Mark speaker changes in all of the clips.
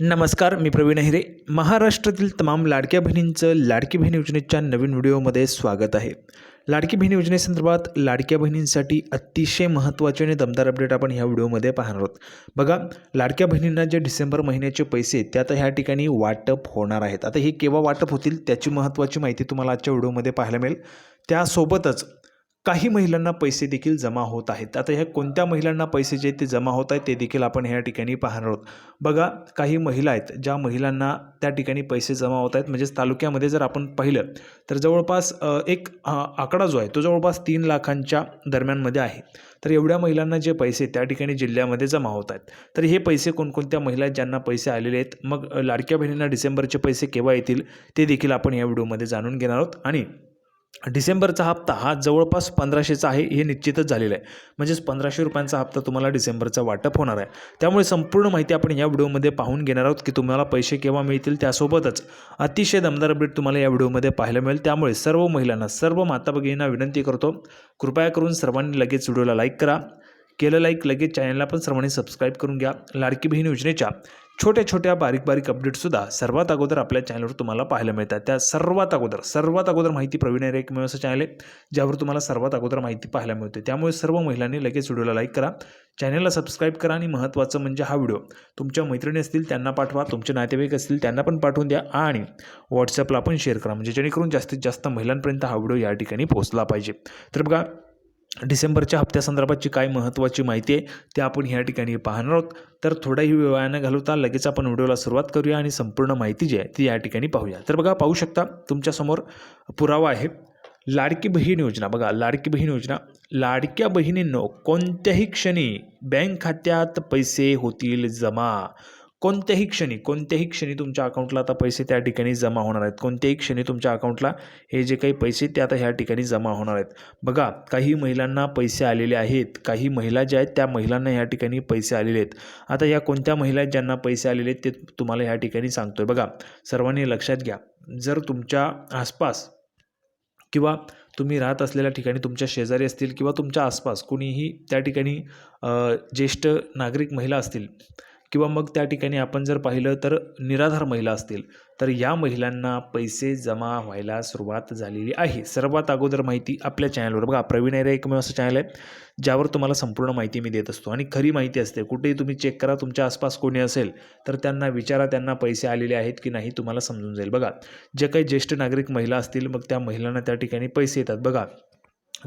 Speaker 1: नमस्कार मी प्रवीण अहिरे महाराष्ट्रातील तमाम लाडक्या बहिणींचं लाडकी बहीण योजनेच्या नवीन व्हिडिओमध्ये स्वागत आहे. लाडकी बहीण योजनेसंदर्भात लाडक्या बहिणींसाठी अतिशय महत्त्वाचे आणि दमदार अपडेट आपण ह्या व्हिडिओमध्ये पाहणार आहोत. बघा लाडक्या बहिणींना जे डिसेंबर महिन्याचे पैसे ते आता ह्या ठिकाणी वाटप होणार आहेत. आता हे केव्हा वाटप होतील त्याची महत्त्वाची माहिती तुम्हाला आजच्या व्हिडिओमध्ये पाहायला मिळेल. त्यासोबतच काही महिलांना पैसे देखील जमा होत आहेत. आता ह्या कोणत्या महिलांना पैसे जे ते जमा होत आहेत ते देखील आपण ह्या ठिकाणी पाहणार आहोत. बघा काही महिला आहेत ज्या महिलांना त्या ठिकाणी पैसे जमा होत आहेत. म्हणजेच तालुक्यामध्ये जर आपण पाहिलं तर जवळपास एक आकडा जो आहे तो जवळपास तीन लाखांच्या दरम्यानमध्ये आहे. तर एवढ्या महिलांना जे पैसे त्या ठिकाणी जिल्ह्यामध्ये जमा होत आहेत. तर हे पैसे कोणकोणत्या महिला आहेत ज्यांना पैसे आलेले आहेत? मग लाडक्या बहिणींना डिसेंबरचे पैसे केव्हा येतील ते देखील आपण या व्हिडिओमध्ये जाणून घेणार आहोत. आणि डिसेंबरचा हप्ता हा जवळपास पंधराशेचा आहे हे निश्चितच झालेलं आहे. म्हणजेच पंधराशे रुपयांचा हप्ता तुम्हाला डिसेंबरचा वाटप होणार आहे. त्यामुळे संपूर्ण माहिती आपण या व्हिडिओमध्ये पाहून घेणार आहोत की तुम्हाला पैसे केव्हा मिळतील त्यासोबतच अतिशय दमदार अपडेट तुम्हाला या व्हिडिओमध्ये पाहायला मिळेल. त्यामुळे सर्व महिलांना सर्व माता भगिनींना विनंती करतो कृपया करून सर्वांनी लगेच व्हिडिओला लाईक करा. केलं लाईक लगेच चॅनलला पण सर्वांनी सबस्क्राईब करून घ्या. लाडकी बहीण योजनेच्या छोट्या छोट्या बारीक बारीक अपडेटसुद्धा सर्वात अगोदर आपल्या चॅनलवर तुम्हाला पाहायला मिळतात. त्या सर्वात अगोदर सर्वात अगोदर माहिती प्रवीण एक एकमेव असं चॅनल आहे ज्यावर तुम्हाला सर्वात अगोदर माहिती पाहायला मिळते. त्यामुळे सर्व महिलांनी लगेच व्हिडिओला लाईक करा. चॅनलला सबस्क्राईब करा आणि महत्त्वाचं म्हणजे हा व्हिडिओ तुमच्या मैत्रिणी असतील त्यांना पाठवा. तुमचे नातेवाईक असतील त्यांना पण पाठवून द्या. आणि व्हॉट्सअपला पण शेअर करा. म्हणजे जेणेकरून जास्तीत जास्त महिलांपर्यंत हा व्हिडिओ या ठिकाणी पोहोचला पाहिजे. तर बघा डिसेंबरच्या हप्त्यासंदर्भातची काय महत्त्वाची माहिती आहे ते आपण ह्या ठिकाणी पाहणार आहोत. तर थोडाही वेळानं न घालवता लगेच आपण व्हिडिओला सुरुवात करूया आणि संपूर्ण माहिती जी आहे ती या ठिकाणी पाहूया. तर बघा पाहू शकता तुमच्यासमोर पुरावा आहे. लाडकी बहीण योजना. बघा लाडकी बहीण योजना. लाडक्या बहिणींनो कोणत्याही क्षणी बँक खात्यात पैसे होतील जमा. कोणत्याही क्षणी कोणत्याही क्षणी तुमच्या अकाउंटला आता पैसे त्या ठिकाणी जमा होणार आहेत. कोणत्याही क्षणी तुमच्या अकाउंटला हे जे काही पैसे ते आता ह्या ठिकाणी जमा होणार आहेत. बघा काही महिलांना पैसे आलेले आहेत. काही महिला ज्या आहेत त्या महिलांना ह्या ठिकाणी पैसे आलेले आहेत. आता या कोणत्या महिला आहेत ज्यांना पैसे आलेले आहेत ते तुम्हाला ह्या ठिकाणी सांगतो आहे बघा सर्वांनी लक्षात घ्या. जर तुमच्या आसपास किंवा तुम्ही राहत असलेल्या ठिकाणी तुमच्या शेजारी असतील किंवा तुमच्या आसपास कुणीही त्या ठिकाणी ज्येष्ठ नागरिक महिला असतील किंवा मग त्या ठिकाणी आपण जर पाहिलं तर निराधार महिला असतील तर या महिलांना पैसे जमा व्हायला सुरुवात झालेली आहे. सर्वात अगोदर माहिती आपल्या चॅनलवर बघा प्रवीण एरे एकमेव असं चॅनल आहे ज्यावर तुम्हाला संपूर्ण माहिती मी देत असतो. आणि खरी माहिती असते कुठेही तुम्ही चेक करा तुमच्या आसपास कोणी असेल तर त्यांना विचारा त्यांना पैसे आलेले आहेत की नाही तुम्हाला समजून जाईल. बघा जे काही ज्येष्ठ नागरिक महिला असतील मग त्या महिलांना त्या ठिकाणी पैसे येतात. बघा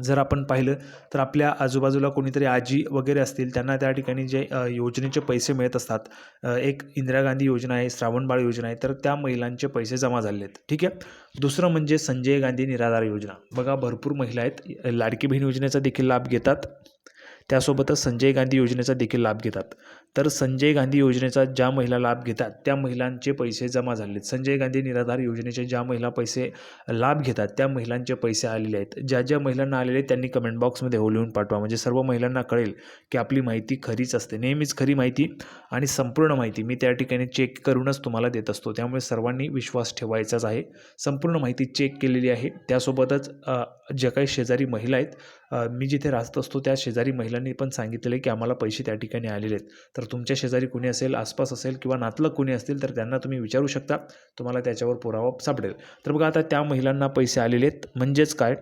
Speaker 1: जर आपण पाहिलं तर आपल्या आजूबाजूला कोणीतरी आजी वगैरे असतील त्यांना त्या ठिकाणी जे योजनेचे पैसे मिळत असतात. एक इंदिरा गांधी योजना आहे श्रावणबाळ योजना आहे तर त्या महिलांचे पैसे जमा झाले आहेत. ठीक आहे? दुसरं म्हणजे संजय गांधी निराधार योजना. बघा भरपूर महिला आहेत. लाडकी बहीण योजनेचा देखील लाभ घेतात. त्यासोबतच संजय गांधी योजनेचा देखील लाभ घेतात. तर संजय गांधी योजनेचा ज्या महिला लाभ घेतात त्या महिलांचे पैसे जमा झाले आहेत संजय गांधी निराधार योजनेचे ज्या महिला पैसे लाभ घेतात त्या महिलांचे पैसे आलेले आहेत. ज्या ज्या महिलांना आलेले आहेत त्यांनी कमेंट बॉक्समध्ये हो लिहून पाठवा. म्हणजे सर्व महिलांना कळेल की आपली माहिती खरीच असते. नेहमीच खरी माहिती आणि संपूर्ण माहिती मी त्या ठिकाणी चेक करूनच तुम्हाला देत असतो. त्यामुळे सर्वांनी विश्वास ठेवायचाच आहे. संपूर्ण माहिती चेक केलेली आहे. त्यासोबतच ज्या काही शेजारी महिला आहेत मी जिथे राहत असतो त्या शेजारी महिला महिलांनी पण सांगितलेलं आहे की आम्हाला पैसे त्या ठिकाणी आलेले आहेत. तर तुमच्या शेजारी कुणी असेल आसपास असेल किंवा नातलग कुणी असतील तर त्यांना तुम्ही विचारू शकता. तुम्हाला त्याच्यावर पुरावा सापडेल. तर बघा आता त्या महिलांना पैसे आलेले आहेत. म्हणजेच काय?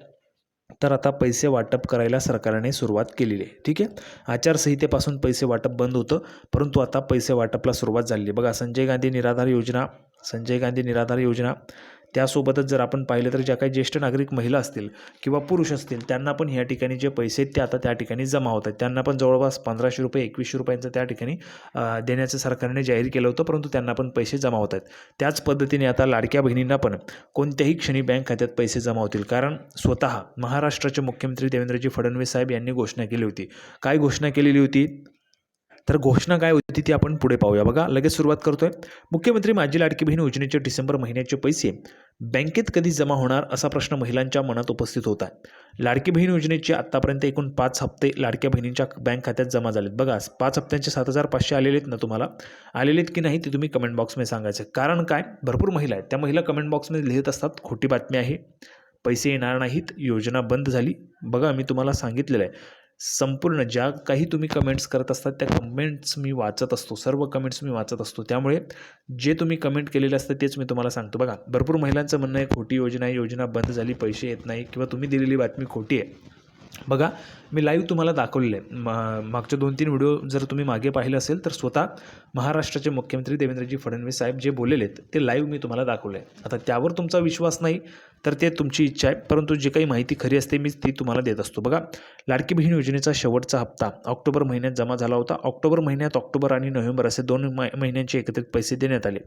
Speaker 1: तर आता पैसे वाटप करायला सरकारने सुरुवात केलेली आहे. ठीक आहे? आचारसंहितेपासून पैसे वाटप बंद होतं. परंतु आता पैसे वाटपला सुरुवात झाली आहे. बघा संजय गांधी निराधार योजना संजय गांधी निराधार योजना त्यासोबतच जर आपण पाहिलं तर ज्या काही ज्येष्ठ नागरिक महिला असतील किंवा पुरुष असतील त्यांना पण ह्या ठिकाणी जे पैसे आहेत ते आता त्या ठिकाणी जमा होत आहेत. त्यांना पण जवळपास पंधराशे रुपये एकवीसशे रुपयांचं त्या ठिकाणी देण्याचं सरकारने जाहीर केलं होतं परंतु त्यांना पण पैसे जमा होत आहेत. त्याच पद्धतीने आता लाडक्या बहिणींना पण कोणत्याही क्षणी बँक खात्यात पैसे जमा होतील. कारण स्वतः महाराष्ट्राचे मुख्यमंत्री देवेंद्रजी फडणवीस साहेब यांनी घोषणा केली होती. काय घोषणा केलेली होती? तर घोषणा काय होती ती आपण पुढे पाहूया. बघा लगेच सुरुवात करतोय. मुख्यमंत्री माझी लाडकी बहीण योजनेचे डिसेंबर महिन्याचे पैसे बँकेत कधी जमा होणार असा प्रश्न महिलांच्या मनात उपस्थित होता. लाडकी बहीण योजनेचे आत्तापर्यंत एकूण पाच हप्ते लाडक्या बहिणींच्या बँक खात्यात जमा झालेत. बघा पाच हप्त्यांचे सात हजार पाचशे आलेले आहेत ना तुम्हाला? आलेले आहेत की नाही ते तुम्ही कमेंट बॉक्समध्ये सांगायचं. कारण काय? भरपूर महिला आहेत. त्या महिला कमेंट बॉक्समध्ये लिहित असतात खोटी बातमी आहे. पैसे येणार नाहीत. योजना बंद झाली. बघा मी तुम्हाला सांगितलेलं आहे. संपूर्ण ज्या काही तुम्ही कमेंट्स करत असतात त्या कमेंट्स मी वाचत असतो. सर्व कमेंट्स मी वाचत असतो. त्यामुळे जे तुम्ही कमेंट केलेले असतं तेच मी तुम्हाला सांगतो. बघा भरपूर महिलांचं म्हणणं आहे खोटी योजना आहे योजना बंद झाली पैसे येत नाही किंवा तुम्ही दिलेली बातमी खोटी आहे. बघा मी लाईव्ह तुम्हाला दाखवलेलं. आहे मा मागचे दोन तीन व्हिडिओ जर तुम्ही मागे पाहिलं असेल तर स्वतः महाराष्ट्राचे मुख्यमंत्री देवेंद्रजी फडणवीस साहेब जे बोललेले आहेत ते लाईव्ह मी तुम्हाला दाखवलं. आहे आता त्यावर तुमचा विश्वास नाही तर ते तुमची इच्छा आहे परंतु जी काही माहिती खरी असते मी ती तुम्हाला देत असतो. बघा लाडकी बहीण योजनेचा शेवटचा हप्ता ऑक्टोबर महिन्यात जमा झाला होता. ऑक्टोबर महिन्यात ऑक्टोबर आणि नोव्हेंबर असे दोन महिन्यांचे एकत्रित पैसे देण्यात आले.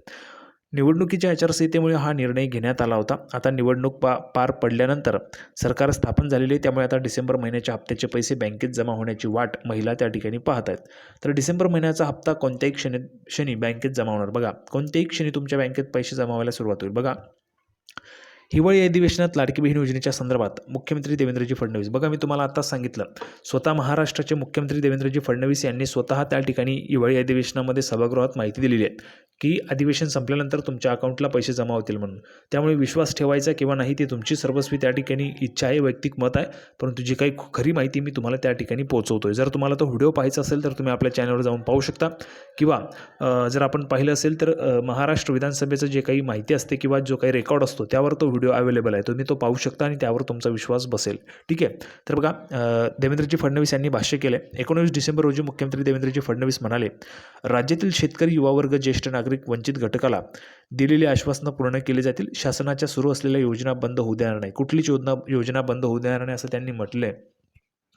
Speaker 1: निवडणुकीच्या आचारसंहितेमुळे हा निर्णय घेण्यात आला होता. आता निवडणूक पा पार पडल्यानंतर सरकार स्थापन झालेले आहे. त्यामुळे आता डिसेंबर महिन्याच्या हप्त्याचे पैसे बँकेत जमा होण्याची वाट महिला त्या ठिकाणी पाहत आहेत. तर डिसेंबर महिन्याचा हप्ता कोणत्याही क्षणी क्षणी बँकेत जमा होणार. बघा कोणत्याही क्षणी तुमच्या बँकेत पैसे जमा व्हायला सुरुवात होईल. बघा हिवाळी अधिवेशनात लाडकी बहीण योजनेच्या संदर्भात मुख्यमंत्री देवेंद्रजी फडणवीस. बघा मी तुम्हाला आत्ताच सांगितलं. स्वतः महाराष्ट्राचे मुख्यमंत्री देवेंद्रजी फडणवीस यांनी स्वतः त्या ठिकाणी हिवाळी अधिवेशनामध्ये सभागृहात माहिती दिलेली आहे की अधिवेशन संपल्यानंतर तुमच्या अकाउंटला पैसे जमा होतील म्हणून. त्यामुळे विश्वास ठेवायचा किंवा नाही ती तुमची सर्वस्वी त्या ठिकाणी इच्छा आहे वैयक्तिक मत आहे. परंतु जी काही खरी माहिती मी तुम्हाला त्या ठिकाणी पोहोचवतो आहे जर तुम्हाला तो व्हिडिओ पाहायचा असेल तर तुम्ही आपल्या चॅनलवर जाऊन पाहू शकता. किंवा जर आपण पाहिलं असेल तर महाराष्ट्र विधानसभेचं जे काही माहिती असते किंवा जो काही रेकॉर्ड असतो त्यावर तो व्हिडिओ अवेलेबल आहे तुम्ही तो पाहू शकता आणि त्यावर तुमचा विश्वास बसेल. ठीक आहे? तर बघा देवेंद्रजी फडणवीस यांनी भाष्य केले एकोणवीस डिसेंबर रोजी मुख्यमंत्री देवेंद्रजी फडणवीस म्हणाले राज्यातील शेतकरी युवावर्ग ज्येष्ठ नागरिक वंचित घटकाला दिलेली आश्वासनं पूर्ण केली जातील. शासनाच्या सुरू असलेल्या योजना बंद होऊ देणार नाही. कुठलीच योजना योजना बंद होऊ देणार नाही असं त्यांनी म्हटलं आहे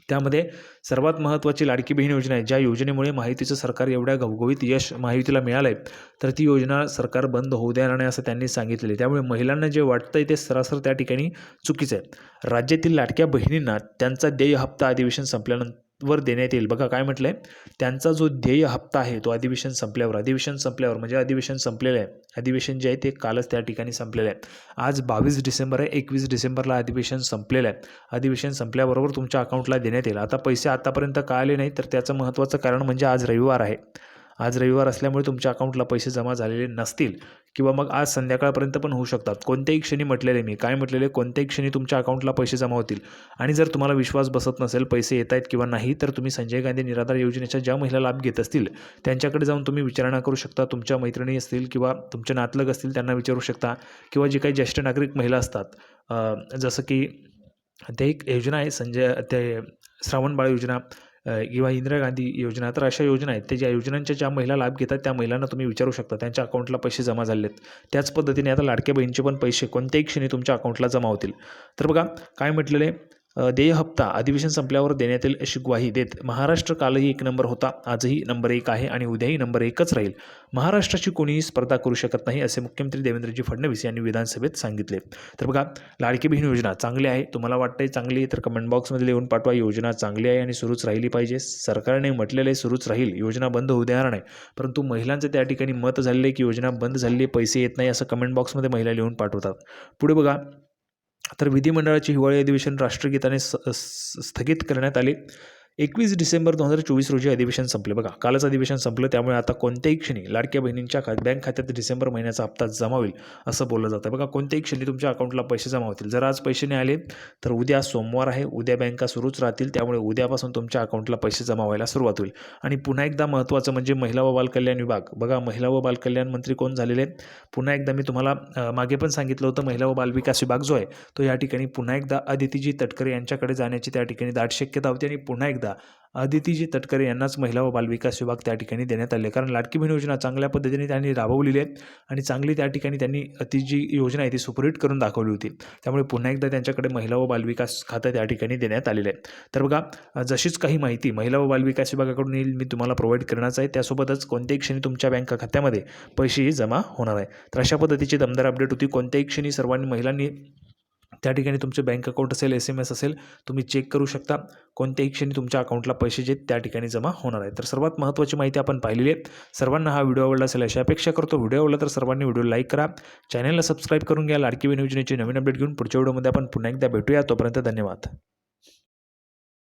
Speaker 1: त्यामध्ये सर्वात महत्त्वाची लाडकी बहीण योजना आहे ज्या योजनेमुळे माहितीचं सरकार एवढ्या घवघवीत यश माहितीला मिळालं आहे तर ती योजना सरकार बंद होऊ देणार नाही असं त्यांनी सांगितले त्यामुळे महिलांना जे वाटतं आहे ते सरासर त्या ठिकाणी चुकीचं आहे. राज्यातील लाडक्या बहिणींना त्यांचा देय हप्ता अधिवेशन संपल्यानंतर वर देण्यात येईल. बघा काय म्हटलं आहे त्यांचा जो ध्येय हप्ता आहे तो अधिवेशन संपल्यावर अधिवेशन संपल्यावर म्हणजे अधिवेशन संपलेलं आहे. अधिवेशन जे आहे ते कालच त्या ठिकाणी संपलेलं आहे. आज बावीस डिसेंबर आहे एकवीस डिसेंबरला अधिवेशन संपलेलं आहे. अधिवेशन संपल्याबरोबर तुमच्या अकाउंटला देण्यात येईल. आता पैसे आतापर्यंत का आले नाही तर त्याचं महत्त्वाचं कारण म्हणजे आज रविवार आहे. आज रविवार असल्यामुळे तुमच्या अकाउंटला पैसे जमा झालेले नसतील किंवा मग आज संध्याकाळपर्यंत पण होऊ शकतात. कोणत्याही क्षणी म्हटलेले मी काय म्हटलेले कोणत्याही क्षणी तुमच्या अकाउंटला पैसे जमा होतील. आणि जर तुम्हाला विश्वास बसत नसेल पैसे येत आहेत किंवा नाही तर तुम्ही संजय गांधी निराधार योजनेच्या ज्या महिला लाभ घेत असतील त्यांच्याकडे जाऊन तुम्ही विचारणा करू शकता. तुमच्या मैत्रिणी असतील किंवा तुमचे नातलग असतील त्यांना विचारू शकता. किंवा जे काही ज्येष्ठ नागरिक महिला असतात जसं की ते एक योजना आहे संजय ते श्रावणबाळ योजना. किंवा इंदिरा गांधी योजना तर अशा योजना आहेत. त्या ज्या योजनांच्या ज्या महिला लाभ घेतात त्या महिलांना तुम्ही विचारू शकता. त्यांच्या अकाउंटला पैसे जमा झाले आहेत त्याच पद्धतीने आता लाडक्या बहिणीचे पण पैसे कोणत्याही क्षणी तुमच्या अकाउंटला जमा होतील. तर बघा काय म्हटलेले देय हप्ता अधिवेशन संपल्यावर देण्यात येईल अशी ग्वाही देत महाराष्ट्र कालही एक नंबर होता. आजही नंबर एक आहे आणि उद्याही नंबर एकच राहील. महाराष्ट्राची कोणीही स्पर्धा करू शकत नाही असे मुख्यमंत्री देवेंद्रजी फडणवीस यांनी विधानसभेत सांगितले. तर बघा लाडकी बहीण योजना चांगली आहे तुम्हाला वाटतंय चांगली आहे तर कमेंट बॉक्समध्ये लिहून पाठवा योजना चांगली आहे आणि सुरूच राहिली पाहिजे. सरकारने म्हटलेलं आहे सुरूच राहील. योजना बंद होऊ देणार नाही. परंतु महिलांचं त्या ठिकाणी मत झालेलं आहे की योजना बंद झालेली आहे पैसे येत नाही असं कमेंट बॉक्समध्ये महिला लिहून पाठवतात. पुढे बघा तर विधिमंडळाचे हिवाळी अधिवेशन राष्ट्रगीताने स स- स्थगित करण्यात आले. एकवीस डिसेंबर दोन हजार चोवीस रोजी अधिवेशन संपले. बघा कालच अधिवेशन संपलं त्यामुळे आता कोणत्याही क्षणी लाडक्या बहिणींच्या खा बँक खात्यात डिसेंबर महिन्याचा हप्ता जमा होईल असं बोललं जातं बघा कोणत्याही क्षणी तुमच्या अकाउंटला पैसे जमा होतील. जर आज पैसे नाही आले तर उद्या सोमवार आहे उद्या बँका सुरूच राहतील त्यामुळे उद्यापासून तुमच्या अकाउंटला पैसे जमा व्हायला सुरुवात होईल. आणि पुन्हा एकदा महत्त्वाचं म्हणजे महिला व बालकल्याण विभाग. बघा महिला व बालकल्याण मंत्री कोण झालेले आहेत? पुन्हा एकदा मी तुम्हाला मागे पण सांगितलं होतं महिला व बालविकास विभाग जो आहे तो या ठिकाणी पुन्हा एकदा अदितीजी तटकरे यांच्याकडे जाण्याची त्या ठिकाणी दाट शक्यता होती आणि पुन्हा एकदा अदितीजी तटकरे यांनाच महिला व बालविकास विभाग त्या ठिकाणी देण्यात आले. कारण लाडकी बहीण योजना चांगल्या पद्धतीने त्यांनी राबवलेली आहे आणि चांगली त्या ठिकाणी त्यांनी ती जी योजना आहे ती सुपरहिट करून दाखवली होती. त्यामुळे पुन्हा एकदा त्यांच्याकडे महिला व बालविकास खातं त्या ठिकाणी देण्यात आलेलं आहे तर बघा जशीच काही माहिती महिला व बालविकास विभागाकडून येईल मी तुम्हाला प्रोव्हाइड करण्याचं आहे. त्यासोबतच कोणत्याही क्षणी तुमच्या बँक खात्यामध्ये पैसेही जमा होणार आहे. तर अशा पद्धतीची दमदार अपडेट होती. कोणत्याही क्षणी सर्वांनी महिलांनी त्या ठिकाणी तुमचे बँक अकाउंट असेल एस एम एस असेल तुम्ही चेक करू शकता. कोणत्याही क्षणी तुमच्या अकाउंटला पैसे जे त्या ठिकाणी जमा होणार आहे तर सर्वात महत्त्वाची माहिती आपण पाहिलेली आहे. सर्वांना हा व्हिडिओ आवडला असेल अशी अपेक्षा करतो. व्हिडिओ आवडला तर सर्वांनी व्हिडिओ लाईक करा. चॅनलला सबस्क्राईब करून घ्या. लाडकी विन योजनेची नवीन अपडेट घेऊन पुढच्या व्हिडिओमध्ये आपण पुन्हा एकदा भेटूया. तोपर्यंत धन्यवाद.